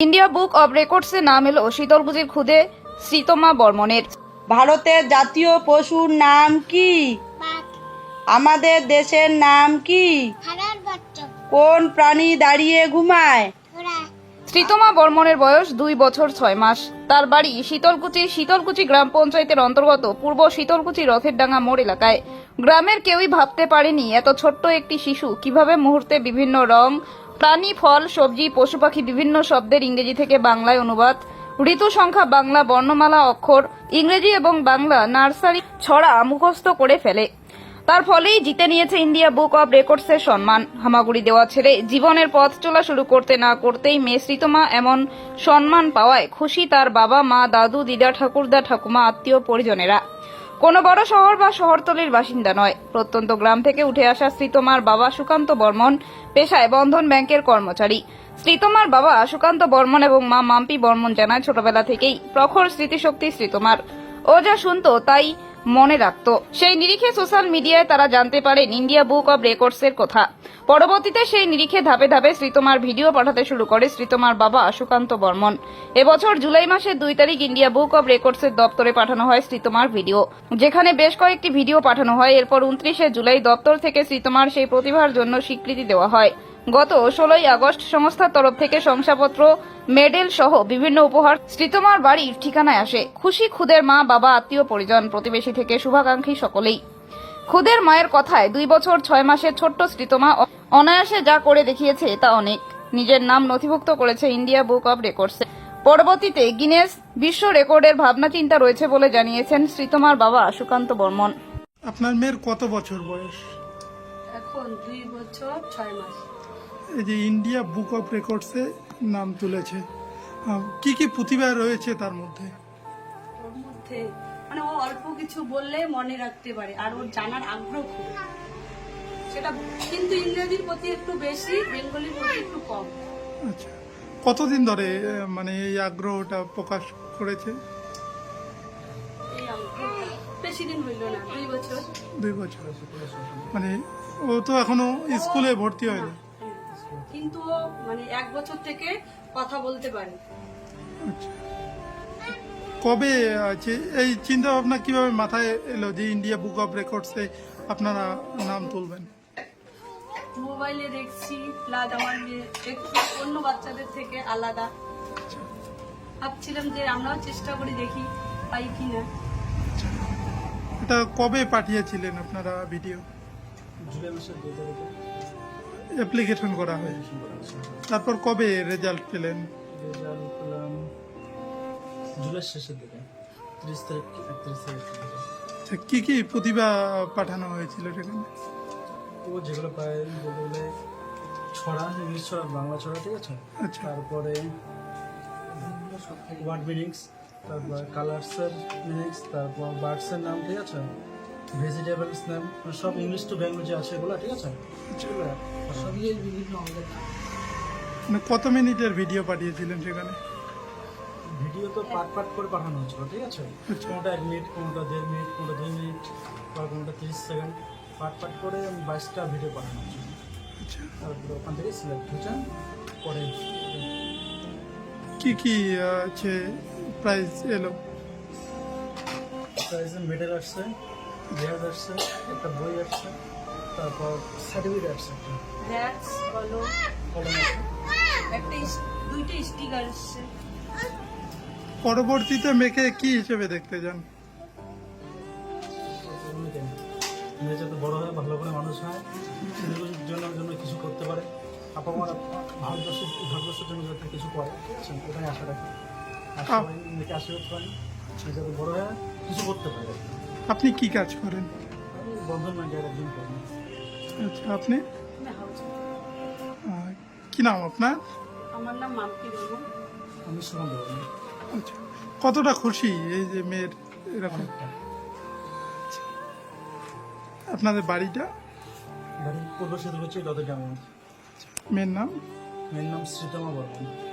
India book of রেকর্ডসে নাম এলো শীতলকুচির খুদে শ্রীতমা বর্মনের ভারতের জাতীয় পশুর নাম কি? আমাদের দেশের নাম কি? কোন প্রাণী দাঁড়িয়ে ঘুমায়? শ্রীতমা বর্মনের বয়স দুই বছর ছয় মাস। তার বাড়ি শীতলকুচি শীতলকুচি গ্রাম পঞ্চায়েতের অন্তর্গত পূর্ব শীতলকুচি রথের ডাঙ্গা মোড় এলাকায়। গ্রামের কেউই ভাবতে পারেনি এত ছোট্ট একটি শিশু কীভাবে মুহূর্তে বিভিন্ন রং প্রাণী, ফল, সবজি, পশু পাখি বিভিন্ন শব্দের ইংরেজি থেকে বাংলায় অনুবাদ। ঋতু সংখ্যা বাংলা, বর্ণমালা, অক্ষর, ইংরেজি এবং বাংলা নার্সারি ছড়া মুখস্থ করে ফেলে। তার ফলেই জিতে নিয়েছে ইন্ডিয়া বুক অব রেকর্ডসের সম্মান। হামাগুড়ি দেওয়া ছেড়ে জীবনের পথ চলা শুরু করতে না করতেই মেয়ে শ্রীতমা এমন সম্মান পাওয়ায় খুশি তার বাবা, মা, দাদু, দিদা, ঠাকুরদা, ঠাকুমা, আত্মীয় পরিজনেরা। কোনো বড় শহর বা শহরতলির বাসিন্দা নয়। প্রত্যন্ত গ্রাম থেকে উঠে আসা শ্রীতমার বাবা সুকান্ত বর্মন পেশায় বন্ধন ব্যাংকের কর্মচারী। শ্রীতমার বাবা সুকান্ত বর্মন এবং মা মাম্পি বর্মন জানায় ছোটবেলা থেকেই প্রখর স্মৃতিশক্তি শ্রীতমার। ও যা শুনত তাই মনে রাখত। সেই নিরিখে সোশ্যাল মিডিয়ায় তারা জানতে পারেন ইন্ডিয়া বুক অব রেকর্ডসের কথা। পরবর্তীতে সেই নিরিখে ধাপে ধাপে শ্রীতমার ভিডিও পাঠাতে শুরু করে শ্রীতমার বাবা সুকান্ত বর্মন। এবছর জুলাই মাসের দুই তারিখ ইন্ডিয়া বুক অব রেকর্ডসের দপ্তরে পাঠানো হয় শ্রীতমার ভিডিও। যেখানে বেশ কয়েকটি ভিডিও পাঠানো হয়, এরপর উনত্রিশে জুলাই দপ্তর থেকে শ্রীতমার সেই প্রতিভার জন্য স্বীকৃতি দেওয়া হয়। গত ষোলোই আগস্ট সংস্থার তরফ থেকে শংসাপত্র মেডেল সহ বিভিন্ন উপহার শ্রীতমার বাড়ির ঠিকানায় আসে। খুশি খুদের মা বাবা আত্মীয় পরিজন প্রতিবেশী থেকে শুভাকাঙ্ক্ষী সকলেই। খুদের মায়ের কথায় দুই বছর ছয় মাসের ছোট্ট শ্রীতমা অ- অনায়াসে যা করে দেখিয়েছে তা অনেক। নিজের নাম নথিভুক্ত করেছে ইন্ডিয়া বুক অব রেকর্ডসে পরবর্তীতে গিনেস বিশ্ব রেকর্ডের ভাবনা চিন্তা রয়েছে বলে জানিয়েছেন শ্রীতমার বাবা সুকান্ত বর্মন। আপনার মেয়ের কত বছর বয়স? এখন দুই বছর ছয় মাস। এই যে ইন্ডিয়া বুক অফ রেকর্ডসে নাম তুলেছে। কি কি প্রতিভা রয়েছে তার মধ্যে? ওর মধ্যে মানে ও অল্প কিছু বললে মনে রাখতে পারে আর ওর জানার আগ্রহ খুব। সেটা কিন্তু ইংরেজির প্রতি একটু বেশি বেঙ্গলির প্রতি একটু কম। আচ্ছা কতদিন ধরে মানে এই আগ্রহটা প্রকাশ করেছে? বেশি দিন হইল না দুই বছর। দুই বছর। মানে ও তো এখনও স্কুলে ভর্তি হয়নি। কিন্তু ও মানে এক বছর থেকে কথা বলতে পারে। কবে আছে? এই চিন্তা ভাবনা কীভাবে মাথায় এলো যে ইন্ডিয়া বুক অফ রেকর্ডসে আপনারা নাম তুলবেন? মোবাইলে দেখছি প্লাস আমার মেয়ে একটু অন্য বাচ্চাদের থেকে আলাদা। ভাবছিলাম যে আমরাও চেষ্টা করে দেখি পাই কিনা। এটা কবে পাঠিয়েছিলেন আপনারা ভিডিও জুলাই মাসের দুই তারিখে। অ্যাপ্লিকেশন করা হয়। তারপর কবে রেজাল্ট পেলেন? রেজাল্ট পেলাম জুলাই শেষের দিকে ত্রিশ তারিখ একত্রিশ তারিখ আচ্ছা, কি কি প্রতিভা পাঠানো হয়েছিল সেখানে? ও যেগুলো পায় বলতে গেলে ছড়া ইংলিশ ছড়া বাংলা ছড়া ঠিক আছে? আচ্ছা। তারপরে ওয়ার্ড মিনিংস তারপর কালার্সের মিনিংস তারপর বার্ডসের নাম ঠিক আছে? ভেজিটেবলস নাম মানে সব ইংলিশ টু বেঙ্গল যে আছে এগুলো ঠিক আছে? সেগুলো সবই বিভিন্ন অঙ্গের নাম মানে কত মিনিটের ভিডিও পাঠিয়েছিলেন সেখানে? ভিডিও তো পার্ট পার্ট করে পাঠানো হচ্ছিল ঠিক আছে? আচ্ছা। কোনোটা এক মিনিট কোনোটা দেড় মিনিট কোনোটা দুই মিনিট বা কোনোটা তিরিশ সেকেন্ড পার্ট পার্ট করে বাইশটা ভিডিও পাঠানো হচ্ছিল আচ্ছা। তারপরে ওখান থেকে সিলেক্ট হয়েছে পরে কি কি আছে? প্রাইজ এলো? প্রাইজে মেডেল আসছে। ব্যাগ আসছে একটা বই আসছে তারপর সার্টিফিকেট আসছে একটা ব্যাগস বলো কলম একটা দুইটা স্টিকার এসছে পরবর্তীতে মেয়েকে কি হিসেবে দেখতে যান? মেয়ে যাতে বড় হয় ভালো করে মানুষ হয় জন্য জন্য কিছু করতে পারে। আপা আমার ভারতবর্ষের ভারতবর্ষের জন্য যাতে কিছু করে আছে আশা রাখি। মেয়েকে আশীর্বাদ করেন? সে যাতে বড় হয় কিছু করতে পারে। আপনি কি কাজ করেন? আচ্ছা আপনি? আমি কি নাম আপনার? আমার নাম আমি আচ্ছা কতটা খুশি এই যে মেয়ের এরকম? আপনাদের বাড়িটা? বাড়ি পূর্ব সেতু হচ্ছে মেয়ের নাম? মেয়ের নাম শ্রীতমা বর্মন।